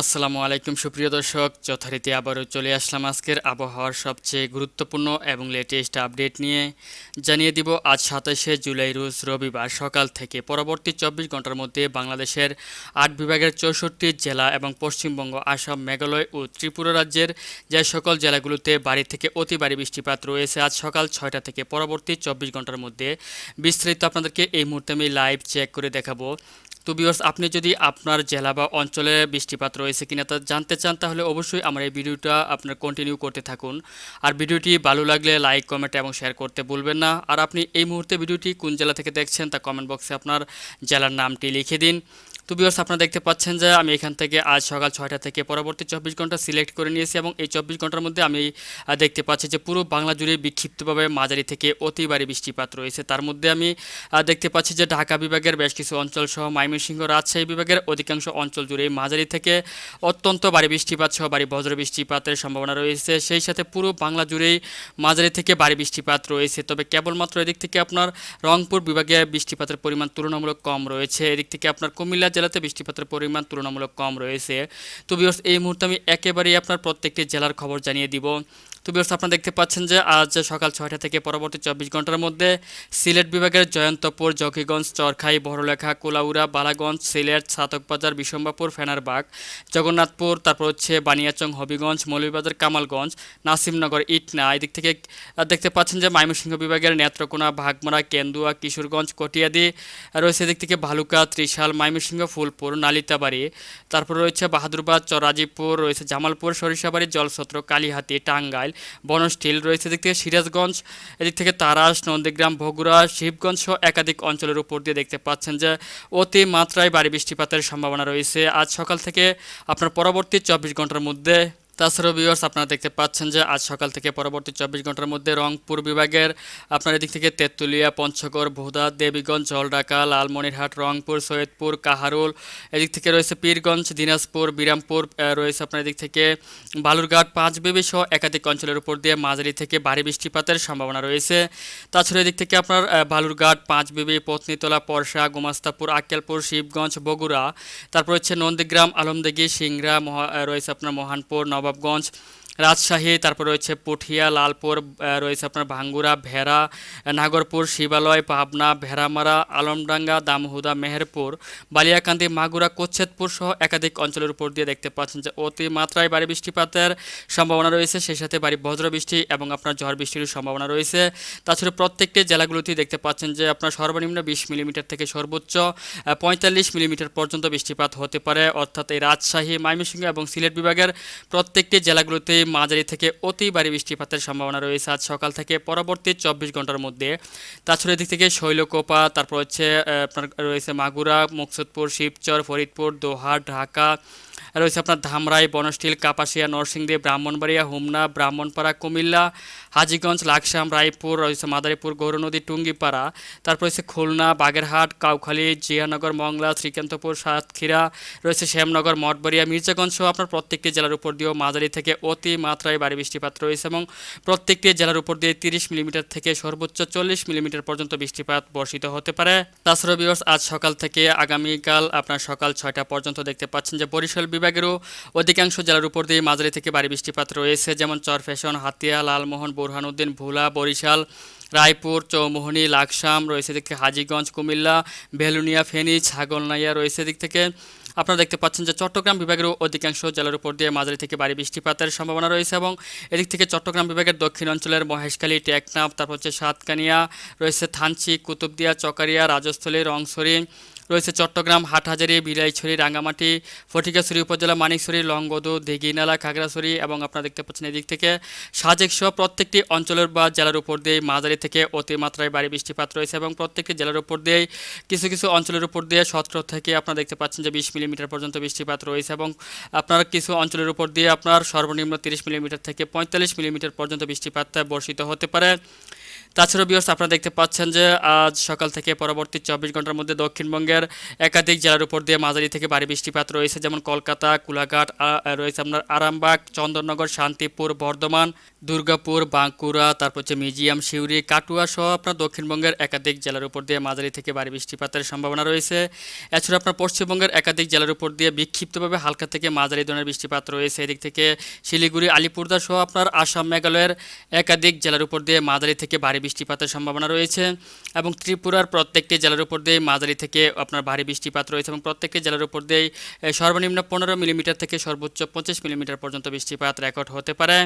আসসালামু আলাইকুম, সুপ্রিয় দর্শক। যথারীতি আবারও চলে আসলাম আজকের আবহাওয়ার সবচেয়ে গুরুত্বপূর্ণ এবং লেটেস্ট আপডেট নিয়ে। জানিয়ে দিব, আজ সাতাশে জুলাই, রোজ রবিবার সকাল থেকে পরবর্তী চব্বিশ ঘণ্টার মধ্যে বাংলাদেশের আট বিভাগের চৌষট্টি জেলা এবং পশ্চিমবঙ্গ, আসাম, মেঘালয় ও ত্রিপুরা রাজ্যের যে সকল জেলাগুলোতে বাড়ি থেকে অতি ভারী বৃষ্টিপাত রয়েছে, আজ সকাল ছয়টা থেকে পরবর্তী চব্বিশ ঘণ্টার মধ্যে। বিস্তারিত আপনাদেরকে এই মুহূর্তে আমি লাইভ চেক করে দেখাবো। তো বিয়ার্স আপনি যদি আপনার জেলা বা অঞ্চলে বৃষ্টিপাত রয়েছে কিনা তা জানতে চান, তাহলে অবশ্যই আমার এই ভিডিওটা আপনার কন্টিনিউ করতে থাকুন। আর ভিডিওটি ভালো লাগলে লাইক কমেন্ট এবং শেয়ার করতে ভুলবেন না। আর আপনি এই মুহূর্তে ভিডিওটি কোন জেলা থেকে দেখছেন তা কমেন্ট বক্সে আপনার জেলার নামটি লিখে দিন। তো বিয়ার্স আপনারা দেখতে পাচ্ছেন যে আমি এখান থেকে আজ সকাল ছয়টা থেকে পরবর্তী চব্বিশ ঘণ্টা সিলেক্ট করে নিয়েছি এবং এই চব্বিশ ঘণ্টার মধ্যে আমি দেখতে পাচ্ছি যে পুরো বাংলা জুড়ে বিক্ষিপ্তভাবে মাঝারি থেকে অতি ভারী বৃষ্টিপাত রয়েছে। তার মধ্যে আমি দেখতে পাচ্ছি যে ঢাকা বিভাগের বেশ কিছু অঞ্চল সহ ময়মনসিংহ রাজশাহী বিভাগের অধিকাংশ অঞ্চল জুড়ে মাঝারি থেকে অত্যন্ত ভারী বৃষ্টিপাত সহ ভারী বজ্র বৃষ্টিপাতের সম্ভাবনা রয়েছে। সেই সাথে পুরো বাংলা জুড়েই মাঝারি থেকে ভারী বৃষ্টিপাত রয়েছে। তবে কেবলমাত্র এদিক থেকে আপনার রংপুর বিভাগে বৃষ্টিপাতের পরিমাণ তুলনামূলক কম রয়েছে। এদিক থেকে আপনার কুমিল্লা জেলাতে বৃষ্টিপাতের পরিমাণ তুলনামূলক কম রয়েছে। তো বিয়স এই মুহূর্তে আমি একেবারেই আপনার প্রত্যেকটি জেলার খবর জানিয়ে দিব। তো বিয়স আপনারা দেখতে পাচ্ছেন যে আজ সকাল ছয়টা থেকে পরবর্তী চব্বিশ ঘণ্টার মধ্যে সিলেট বিভাগের জয়ন্তপুর, জকিগঞ্জ, চরখাই, বড়লেখা, কোলাউড়া, বালাগঞ্জ, সিলেট ছাতকবাজার বিশম্বাপুর ফেনারবাগ, জগন্নাথপুর, তারপর হচ্ছে বানিয়াচং, হবিগঞ্জ, মৌলভীবাজার, কামালগঞ্জ, নাসিমনগর, ইটনা। এদিক থেকে দেখতে পাচ্ছেন যে ময়মনসিংহ বিভাগের নেত্রকোনা, ভাগমারা, কেন্দুয়া, কিশোরগঞ্জ, কটিয়াদি রয়েছে এদিক থেকে ভালুকা, ত্রিশাল, ময়মনসিংহ, ফুলপুর, নালিতাবাড়ি। তারপর রয়েছে বাহাদুরবাদ, চরাজিপুর, রয়েছে জামালপুর, সরিষাবাড়ি জলছত্র কালীহাতি, টাঙ্গাইল। বনস্টিল রয়েছে, এদিক থেকে সিরাজগঞ্জ, এদিক থেকে তারাস, নন্দীগ্রাম, বগুড়া, শিবগঞ্জ সহ একাধিক অঞ্চলের উপর দিয়ে দেখতে পাচ্ছেন যে অতি মাত্রায় ভারী বৃষ্টিপাতের সম্ভাবনা রয়েছে। আজ সকাল থেকে আপনার পরবর্তী চব্বিশ ঘণ্টার মধ্যে তাছাড়াও ভিউয়ার্স আপনারা দেখতে পাচ্ছেন যে আজ সকাল থেকে পরবর্তী চব্বিশ ঘণ্টার মধ্যে রংপুর বিভাগের আপনার এদিক থেকে তেঁতুলিয়া, পঞ্চগড়, ভোদা, দেবীগঞ্জ জলঢাকা লালমনিরহাট, রংপুর, সৈয়দপুর, কাহারুল, এদিক থেকে রয়েছে পীরগঞ্জ, দিনাজপুর, বিরামপুর রয়েছে আপনার এদিক থেকে বালুরঘাট পাঁচ বেবি সহ একাধিক অঞ্চলের উপর দিয়ে মাঝারি থেকে ভারী বৃষ্টিপাতের সম্ভাবনা রয়েছে। তাছাড়া এদিক থেকে আপনার বালুরঘাট পাঁচ বেবি পত্নীতলা, পরশা, গোমাস্তাপুর, আক্কেলপুর, শিবগঞ্জ, বগুড়া, তারপর হচ্ছে নন্দীগ্রাম, আলমদিঘি, সিংড়া, মহা রয়েছে আপনার মহানপুর নবাবগঞ্জ রাজশাহী, তারপর রয়েছে পুঠিয়া, লালপুর রয়েছে আপনার ভাঙ্গুরা, ভেড়া, নাগরপুর, শিবালয়, পাবনা, ভেড়ামারা, আলমডাঙ্গা, দামহুদা, মেহেরপুর, বালিয়াকান্দি, মাগুরা কোচ্ছেদপুর সহ একাধিক অঞ্চলের উপর দিয়ে দেখতে পাচ্ছেন যে অতি মাত্রায় ভারী বৃষ্টিপাতের সম্ভাবনা রয়েছে। সেই সাথে বাড়ি বজ্র বৃষ্টি এবং আপনার ঝড় বৃষ্টির সম্ভাবনা রয়েছে। তাছাড়া প্রত্যেকটি জেলাগুলোতেই দেখতে পাচ্ছেন যে আপনার সর্বনিম্ন বিশ মিলিমিটার থেকে সর্বোচ্চ পঁয়তাল্লিশ মিলিমিটার পর্যন্ত বৃষ্টিপাত হতে পারে। অর্থাৎ এই রাজশাহী, ময়মনসিংহ এবং সিলেট বিভাগের প্রত্যেকটি জেলাগুলোতেই মাঝারি থেকে অতি ভারী বৃষ্টিপাতের সম্ভাবনা রয়েছে। আজ সকাল থেকে পরবর্তী চব্বিশ ঘণ্টার মধ্যে তাছাড়া এদিক থেকে শৈলকোপা, তারপর হচ্ছে আপনার রয়েছে মাগুরা, মুকসুদপুর, শিবচর, ফরিদপুর দোহা ঢাকা রয়েছে আপনার ধামরাই বনস্টিল কাপাসিয়া, নরসিংদী, ব্রাহ্মণবাড়িয়া, হুমনা, ব্রাহ্মণপাড়া, কুমিল্লা, হাজিগঞ্জ, লাকসাম, রায়পুর, রয়েছে মাদারীপুর গৌরনদী টুঙ্গিপাড়া। তারপর রয়েছে খুলনা, বাগেরহাট, কাউখালী, জিয়ানগর, মংলা, শ্রীকান্তপুর, সাতক্ষীরা, রয়েছে শ্যামনগর, মঠবাড়িয়া, মির্জাগঞ্জ সহ আপনার প্রত্যেকটি জেলার উপর দিয়েও মাঝারি থেকে অতি মাত্রায় ভারী বৃষ্টিপাত রয়েছে এবং প্রত্যেকটি জেলার উপর দিয়ে তিরিশ মিলিমিটার থেকে সর্বোচ্চ চল্লিশ মিলিমিটার পর্যন্ত বৃষ্টিপাত বর্ষিত হতে পারে। তাছাড়া বিভার্স আজ সকাল থেকে আগামীকাল আপনার সকাল ছয়টা পর্যন্ত দেখতে পাচ্ছেন যে বরিশাল বিভাগেরও অধিকাংশ জেলার উপর দিয়ে মাঝারি থেকে ভারী বৃষ্টিপাত রয়েছে, যেমন চরফ্যাশন হাতিয়া, লালমোহন, বোরহানুদ্দিন, ভোলা, বরিশাল, রায়পুর, চৌমোহনী, লাকসাম রয়েছে দিক থেকে হাজীগঞ্জ, কুমিল্লা, বেলুনিয়া ফেনী ছাগলনাইয়া রয়েছে দিক থেকে। আপনারা দেখতে পাচ্ছেন যে চট্টগ্রাম বিভাগের অধিকাংশ জেলার উপর দিয়ে মাঝারি থেকে ভারী বৃষ্টিপাতের সম্ভাবনা রয়েছে এবং এদিক থেকে চট্টগ্রাম বিভাগের দক্ষিণ অঞ্চলের মহেশখালী, টেকনাফ, তারপর হচ্ছে সাতকানিয়া, রয়েছে থানচি, কুতুবদিয়া, চকারিয়া, রাজস্থলী, রংসরি রয়েছে চট্টগ্রাম, হাটহাজারি, বিলাইছড়ি, রাঙ্গামাটি ফটিকাছড়ি উপজেলা, মানিকছড়ি, লংগদু, দিঘিনালা, খাগড়াছড়ি এবং আপনারা দেখতে পাচ্ছেন এদিক থেকে সাজেক সহ প্রত্যেকটি অঞ্চলের বা জেলার উপর দিয়ে মাঝারি থেকে অতিমাত্রায় ভারী বৃষ্টিপাত রয়েছে এবং প্রত্যেকটি জেলার উপর দিয়ে কিছু কিছু অঞ্চলের উপর দিয়ে সতেরো থেকে আপনারা দেখতে পাচ্ছেন যে বিশ মিলিমিটার পর্যন্ত বৃষ্টিপাত রয়েছে এবং আপনার কিছু অঞ্চলের উপর দিয়ে আপনার সর্বনিম্ন তিরিশ মিলিমিটার থেকে পঁয়তাল্লিশ মিলিমিটার পর্যন্ত বৃষ্টিপাত বর্ষিত হতে পারে। তাছাড়া বিয়র্স আপনারা দেখতে পাচ্ছেন যে আজ সকাল থেকে পরবর্তী চব্বিশ ঘণ্টার মধ্যে দক্ষিণবঙ্গের একাধিক জেলার উপর দিয়ে মাঝারি থেকে ভারী বৃষ্টিপাত রয়েছে, যেমন কলকাতা, কুলাঘাট রয়েছে আপনার আরামবাগ, চন্দননগর, শান্তিপুর, বর্ধমান, দুর্গাপুর, বাঁকুড়া, তারপর হচ্ছে মিউজিয়াম, সিউড়ি, কাটুয়া সহ আপনার দক্ষিণবঙ্গের একাধিক জেলার উপর দিয়ে মাঝারি থেকে ভারী বৃষ্টিপাতের সম্ভাবনা রয়েছে। এছাড়া আপনার পশ্চিমবঙ্গের একাধিক জেলার উপর দিয়ে বিক্ষিপ্তভাবে হালকা থেকে মাঝারি ধরনের বৃষ্টিপাত রয়েছে। এদিক থেকে শিলিগুড়ি আলিপুরদার সহ আপনার আসাম, মেঘালয়ের একাধিক জেলার উপর দিয়ে মাঝারি থেকে ভারী বৃষ্টিপাতের সম্ভাবনা রয়েছে এবং ত্রিপুরার প্রত্যেকটি জেলার উপর দিয়ে মাঝারি থেকে আপনার ভারী বৃষ্টিপাত রয়েছে এবং প্রত্যেকটি জেলার উপর দিয়ে সর্বনিম্ন পনেরো মিলিমিটার থেকে সর্বোচ্চ পঁচিশ মিলিমিটার পর্যন্ত বৃষ্টিপাত রেকর্ড হতে পারে।